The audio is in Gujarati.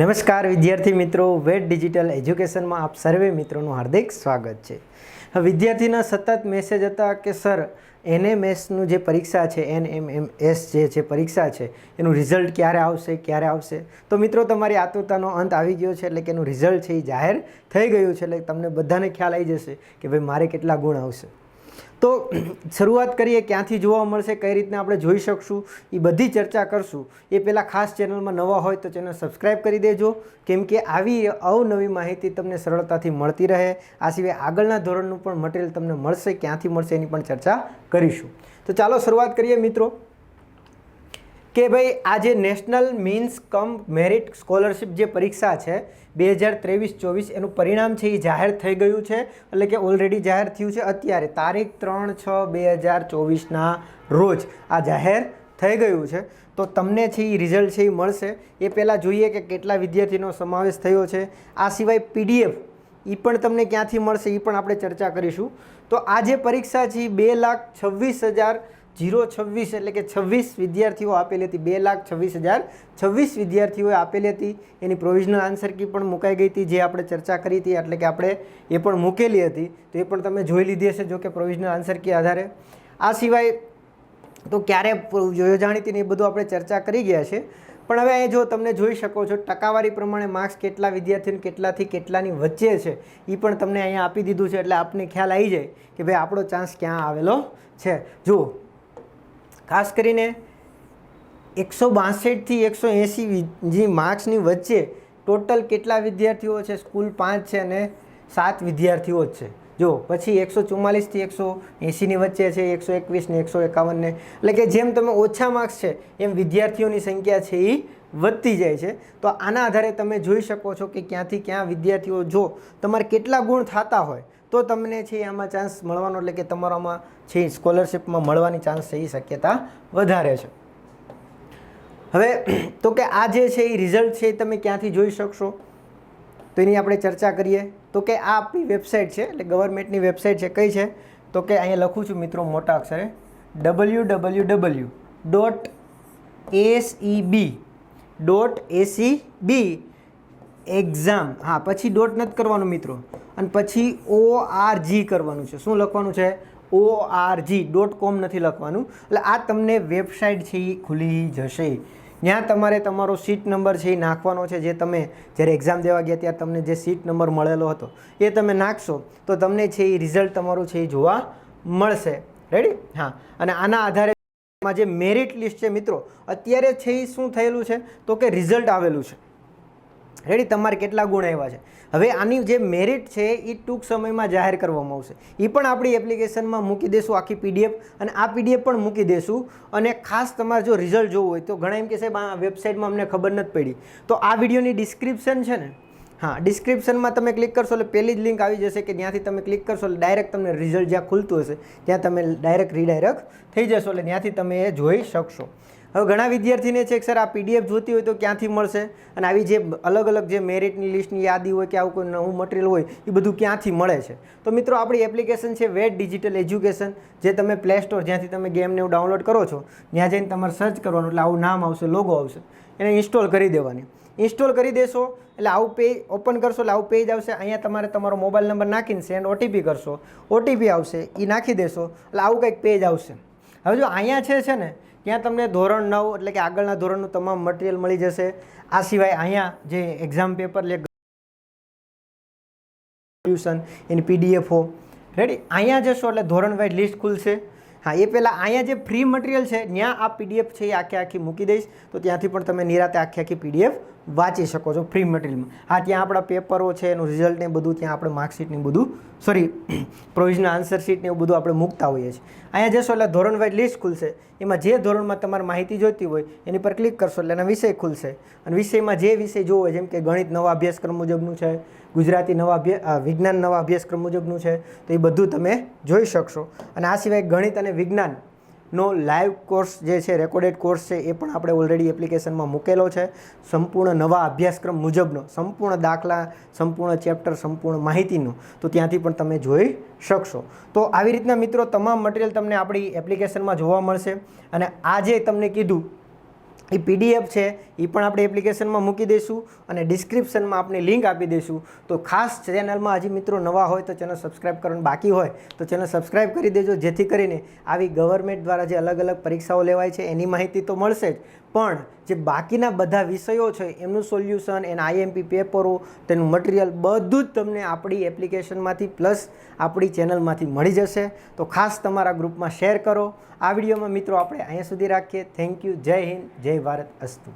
નમસ્કાર વિદ્યાર્થી મિત્રો વેટ ડિજિટલ એજ્યુકેશનમાં આપ સર્વે મિત્રોનું હાર્દિક સ્વાગત છે. વિદ્યાર્થીના સતત મેસેજ હતા કે સર એનએમએસનું જે પરીક્ષા છે એન એમ એમ એસ જે છે પરીક્ષા છે, એનું રિઝલ્ટ ક્યારે આવશે ક્યારે આવશે? તો મિત્રો, તમારી આતુરતાનો અંત આવી ગયો છે, એટલે કે એનું રિઝલ્ટ છે એ જાહેર થઈ ગયું છે, એટલે તમને બધાને ખ્યાલ આવી જશે કે, ભાઈ, મારે કેટલા ગુણ આવશે? તો શરૂઆત કરીએ ક્યાંથી જોવા મળશે, કઈ રીતના આપણે જોઈ શકશું એ બધી ચર્ચા કરશું. એ પહેલાં ખાસ ચેનલમાં નવા હોય તો ચેનલ સબસ્ક્રાઈબ કરી દેજો. કેમ કે આવી અવનવી માહિતી તમને સરળતાથી મળતી રહે. આ સિવાય આગળના ધોરણનું પણ મટીરિયલ તમને મળશે, ક્યાંથી મળશે એની પણ ચર્ચા કરીશું. તો ચાલો શરૂઆત કરીએ મિત્રો. કે ભાઈ, આ જે national means cum merit scholarship જે પરીક્ષા છે, બે હજાર ત્રેવીસ, ચોવીસ, એનું પરિણામ છે એ જાહેર થઈ ગયું છે. એટલે કે ઓલરેડી જાહેર થયું છે અત્યારે, તારીખ ત્રણ છ બે હજાર ચોવીસના રોજ આ જાહેર થઈ ગયું છે. તો તમને છે એ રિઝલ્ટ છે એ મળશે. એ પહેલાં જોઈએ કે કેટલા વિદ્યાર્થીનો સમાવેશ થયો છે. આ સિવાય પીડીએફ એ પણ તમને ક્યાંથી મળશે એ પણ આપણે ચર્ચા કરીશું. તો આ જે પરીક્ષા છે એ બે લાખ છવ્વીસ હજાર જીરો છવ્વીસ એટલે કે છવ્વીસ વિદ્યાર્થીઓ આપેલી હતી, બે લાખ છવ્વીસ હજાર છવ્વીસ વિદ્યાર્થીઓએ આપેલી હતી. એની પ્રોવિઝનલ આન્સર કી પણ મુકાઈ ગઈ હતી, જે આપણે ચર્ચા કરી હતી, એટલે કે આપણે એ પણ મૂકેલી હતી. તો એ પણ તમે જોઈ લીધી હશે, જો કે પ્રોવિઝનલ આન્સર કી આધારે. આ સિવાય તો ક્યારે જોયો જાણીતી ને એ બધું આપણે ચર્ચા કરી ગયા છે. પણ હવે અહીં જો તમને જોઈ શકો છો, ટકાવારી પ્રમાણે માર્ક્સ કેટલા વિદ્યાર્થીઓને કેટલાથી કેટલાની વચ્ચે છે એ પણ તમને અહીંયા આપી દીધું છે, એટલે આપને ખ્યાલ આવી જાય કે ભાઈ આપણો ચાન્સ ક્યાં આવેલો છે. જુઓ ખાસ કરીને એકસો બાસઠથી એકસો એંસી જે માર્ક્સની વચ્ચે ટોટલ કેટલા વિદ્યાર્થીઓ છે? સ્કૂલ પાંચ છે અને સાત વિદ્યાર્થીઓ જ છે. જો, પછી એકસો ચુમ્માલીસથી એકસો એંસીની વચ્ચે છે, એકસો એકવીસને એકસો એકાવનને. એટલે કે જેમ તમે ઓછા માર્ક્સ છે, એમ વિદ્યાર્થીઓની સંખ્યા છે એ વધતી જાય છે. તો આના આધારે તમે જોઈ શકો છો કે ક્યાંથી ક્યાં વિદ્યાર્થીઓ જો તમારે કેટલા ગુણ થતા હોય તો તમને છે આમાં ચાન્સ મળવાનો એટલે કે તમારામાં છે સ્કોલરશિપમાં મળવાની ચાન્સ છે એ શક્યતા વધારે છે. હવે, તો કે આ જે છે એ રિઝલ્ટ છે એ તમે ક્યાંથી જોઈ શકશો? તો એની આપણે ચર્ચા કરીએ. તો કે આ આપણી વેબસાઇટ છે, એટલે ગવર્મેન્ટની વેબસાઇટ છે, કઈ છે? તો કે અહીંયા લખું છું મિત્રો મોટા અક્ષરે W W W dot SEB dot AC B exam હા, પછી ડોટ નથી કરવાનું મિત્રો. અને પછી ઓ આર જી કરવાનું છે. શું લખવાનું છે? O R G dot com નથી લખવાનું. એટલે આ તમને વેબસાઇટ છે એ ખુલી જશે. ત્યાં તમારે તમારો સીટ નંબર છે એ નાખવાનો છે. જે તમે જ્યારે એક્ઝામ દેવા ગયા ત્યારે તમને જે સીટ નંબર મળેલો હતો, એ તમે નાખશો. તો તમને છે એ રિઝલ્ટ તમારું છે એ જોવા મળશે. રેડી હા. અને આના આધારે જે મેરિટ લિસ્ટ છે મિત્રો, અત્યારે છે એ શું થયેલું છે? તો કે રિઝલ્ટ આવેલું છે. રેડી, તમારે કેટલા ગુણ આવ્યા છે? હવે આની જે મેરિટ છે એ ટૂંક સમયમાં જાહેર કરવામાં આવશે. એ પણ આપણી એપ્લિકેશનમાં મૂકી દેશું આખી પીડીએફ અને આ પીડીએફ પણ મૂકી દેશું. અને ખાસ તમારે જો રિઝલ્ટ જોવું હોય, તો ઘણા એમ કે સાહેબ આ વેબસાઇટમાં અમને ખબર નથી પડી. તો આ વિડીયોની ડિસ્ક્રિપ્શન છે ને, હા ડિસ્ક્રિપ્શનમાં તમે ક્લિક કરશો, એટલે પહેલી જ લિંક આવી જશે કે ત્યાંથી તમે ક્લિક કરશો, એટલે ડાયરેક્ટ તમને રિઝલ્ટ જ્યાં ખુલતું હશે, ત્યાં તમે ડાયરેક્ટ રીડાયરેક્ટ થઈ જશો, એટલે ત્યાંથી તમે એ જોઈ શકશો. હવે ઘણા વિદ્યાર્થીને છે કે સર આ પીડીએફ જોતી હોય તો ક્યાંથી મળશે? અને આવી જે અલગ અલગ જે મેરિટની લિસ્ટની યાદી હોય કે આવું કોઈ નવું મટીરિયલ હોય, એ બધું ક્યાંથી મળે છે? તો મિત્રો, આપણી એપ્લિકેશન છે વેટ ડિજિટલ એજ્યુકેશન જે તમે પ્લે સ્ટોર જ્યાંથી તમે ગેમને એવું ડાઉનલોડ કરો છો, ત્યાં જઈને તમારે સર્ચ કરવાનું એટલે આવું નામ આવશે લોગો આવશે. એને ઇન્સ્ટોલ કરી દેવાની. ઇન્સ્ટોલ કરી દેશો, એટલે આવું પેજ ઓપન કરશો, એટલે આવું પેજ આવશે. અહીંયા તમારે તમારો મોબાઈલ નંબર નાખીને સેન્ડ ઓટીપી કરશો. ઓટીપી આવશે એ નાખી દેશો, એટલે આવું કંઈક પેજ આવશે. હવે જો અહીંયા છે છે ને ત્યાં તમને ધોરણ નવ એટલે કે આગળના ધોરણનું તમામ મટીરિયલ મળી જશે. આ સિવાય અહીંયા જે એક્ઝામ પેપર લે ટ્યુશન એની પીડીએફઓ રેડી અહીંયા જશો એટલે ધોરણ વાઇઝ લિસ્ટ ખુલશે. હા, એ પહેલાં અહીંયા જે ફ્રી મટીરિયલ છે, ત્યાં આ પીડીએફ છે એ આખી આખી મૂકી દઈશ. તો ત્યાંથી પણ તમે નિરાતે આખી આખી પીડીએફ વાંચી શકો છો ફ્રી મટીરિયલમાં હા, ત્યાં આપણા પેપરો છે, એનું રિઝલ્ટ ને બધું, ત્યાં આપણે માર્કશીટને બધું સોરી પ્રોવિઝનલ આન્સર શીટ એવું બધું આપણે મૂકતા હોઈએ છીએ. અહીંયા જશો એટલે ધોરણ વાઇઝ લિસ્ટ ખુલશે. એમાં જે ધોરણમાં તમારે માહિતી જોઈતી હોય, એની પર ક્લિક કરશો એટલે એના વિષય ખુલશે. અને વિષયમાં જે વિષય જોવો હોય, જેમ કે ગણિત નવા અભ્યાસક્રમ મુજબનું છે, ગુજરાતી નવા વિજ્ઞાન નવા અભ્યાસક્રમ મુજબનું છે, તો એ બધું તમે જોઈ શકશો. અને આ સિવાય ગણિત અને વિજ્ઞાનનો લાઈવ કોર્સ જે છે, રેકોર્ડેડ કોર્સ છે, એ પણ આપણે ઓલરેડી એપ્લિકેશનમાં મૂકેલો છે. સંપૂર્ણ નવા અભ્યાસક્રમ મુજબનો, સંપૂર્ણ દાખલા, સંપૂર્ણ ચેપ્ટર સંપૂર્ણ માહિતીનો, તો ત્યાંથી પણ તમે જોઈ શકશો. તો આવી રીતના મિત્રો તમામ મટીરિયલ તમને આપણી એપ્લિકેશનમાં જોવા મળશે. અને આજે તમને કીધું એ પીડીએફ છે એ પણ આપણે એપ્લિકેશનમાં મૂકી દઈશું અને ડિસ્ક્રિપ્શનમાં આપણે લિંક આપી દઈશું. તો ખાસ ચેનલમાં હજી મિત્રો નવા હોય તો ચેનલ સબસ્ક્રાઈબ કરવાનું બાકી હોય તો ચેનલ સબસ્ક્રાઈબ કરી દેજો, જેથી કરીને આવી ગવર્મેન્ટ દ્વારા જે અલગ અલગ પરીક્ષાઓ લેવાય છે, એની માહિતી તો મળશે જ. પણ જે બાકીના બધા વિષયો છે, એમનું સોલ્યુશન એના આઈએમપી પેપરો તેનું મટીરિયલ બધું જ તમને આપણી એપ્લિકેશનમાંથી પ્લસ આપણી ચેનલમાંથી મળી જશે. તો ખાસ તમારા ગ્રુપમાં શેર કરો. આ વિડીયોમાં મિત્રો આપણે અહીંયા સુધી રાખીએ. થેન્ક યુ જય હિન્દ. જય ભારત. અસ્તુ.